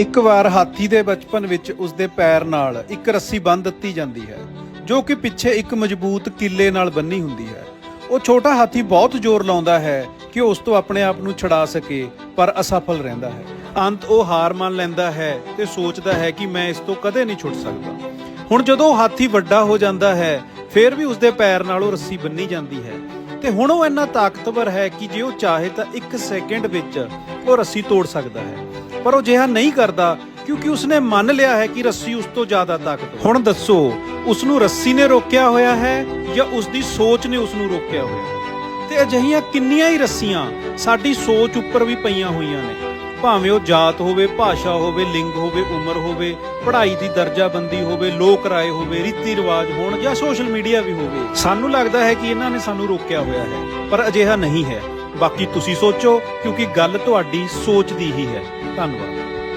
ਇੱਕ ਵਾਰ ਹਾਥੀ ਦੇ ਬਚਪਨ ਵਿੱਚ ਉਸਦੇ ਪੈਰ ਨਾਲ ਇੱਕ ਰੱਸੀ ਬੰਨ੍ਹ ਦਿੱਤੀ ਜਾਂਦੀ ਹੈ, ਜੋ ਕਿ ਪਿੱਛੇ ਇੱਕ ਮਜ਼ਬੂਤ ਕਿੱਲੇ ਨਾਲ ਬੰਨੀ ਹੁੰਦੀ ਹੈ। ਉਹ ਛੋਟਾ ਹਾਥੀ ਬਹੁਤ ਜ਼ੋਰ ਲਾਉਂਦਾ ਹੈ ਕਿ ਉਸ ਤੋਂ ਆਪਣੇ ਆਪ ਨੂੰ ਛੁਡਾ ਸਕੇ, ਪਰ ਅਸਫਲ ਰਹਿੰਦਾ ਹੈ। ਅੰਤ ਉਹ ਹਾਰ ਮੰਨ ਲੈਂਦਾ ਹੈ ਤੇ ਸੋਚਦਾ ਹੈ ਕਿ ਮੈਂ ਇਸ ਤੋਂ ਕਦੇ ਨਹੀਂ ਛੁੱਟ ਸਕਦਾ। ਹੁਣ ਜਦੋਂ ਉਹ ਹਾਥੀ ਵੱਡਾ ਹੋ ਜਾਂਦਾ ਹੈ, ਫਿਰ ਵੀ ਉਸਦੇ ਪੈਰ ਨਾਲ ਉਹ ਰੱਸੀ ਬੰਨੀ ਜਾਂਦੀ ਹੈ। ਤੇ ਹੁਣ ਉਹ ਇੰਨਾ ਤਾਕਤਵਰ ਹੈ ਕਿ ਜੇ ਉਹ ਚਾਹੇ ਤਾਂ 1 ਸੈਕਿੰਡ ਵਿੱਚ ਉਹ ਰੱਸੀ ਤੋੜ ਸਕਦਾ ਹੈ। ਪਰ ਉਹ ਜਿਹਾ ਨਹੀਂ ਕਰਦਾ, ਕਿਉਂਕਿ ਉਸਨੇ ਮੰਨ ਲਿਆ ਹੈ ਕਿ ਰੱਸੀ ਉਸ ਤੋਂ ਜ਼ਿਆਦਾ ਤਾਕਤਵਰ ਹੁਣ ਦੱਸੋ ਉਸ ਨੂੰ ਰੱਸੀ ਨੇ ਰੋਕਿਆ ਹੋਇਆ ਹੈ ਜਾਂ ਉਸ ਦੀ ਸੋਚ ਨੇ ਉਸ ਨੂੰ ਰੋਕਿਆ ਹੋਇਆ ਹੈ? ਤੇ ਅਜਿਹੀਆਂ ਕਿੰਨੀਆਂ ਹੀ ਰੱਸੀਆਂ ਸਾਡੀ ਸੋਚ ਉੱਪਰ ਵੀ ਪਈਆਂ ਹੋਈਆਂ ਨੇ। ਭਾਵੇਂ ਉਹ ਜਾਤ ਹੋਵੇ, ਭਾਸ਼ਾ ਹੋਵੇ, ਲਿੰਗ ਹੋਵੇ, ਉਮਰ ਹੋਵੇ, ਪੜ੍ਹਾਈ ਦੀ ਦਰਜਾਬੰਦੀ ਹੋਵੇ, ਲੋਕ ਰਾਏ ਹੋਵੇ, ਰੀਤੀ ਰਿਵਾਜ ਹੋਣ ਜਾਂ ਸੋਸ਼ਲ ਮੀਡੀਆ ਵੀ ਹੋਵੇ, ਸਾਨੂੰ ਲੱਗਦਾ ਹੈ ਕਿ ਇਹਨਾਂ ਨੇ ਸਾਨੂੰ ਰੋਕਿਆ ਹੋਇਆ ਹੈ, ਪਰ ਅਜਿਹਾ ਨਹੀਂ ਹੈ। ਬਾਕੀ ਤੁਸੀਂ ਸੋਚੋ ਕਿਉਂਕਿ ਗੱਲ ਤੁਹਾਡੀ ਸੋਚ ਦੀ ਹੀ ਹੈ। ਧੰਨਵਾਦ।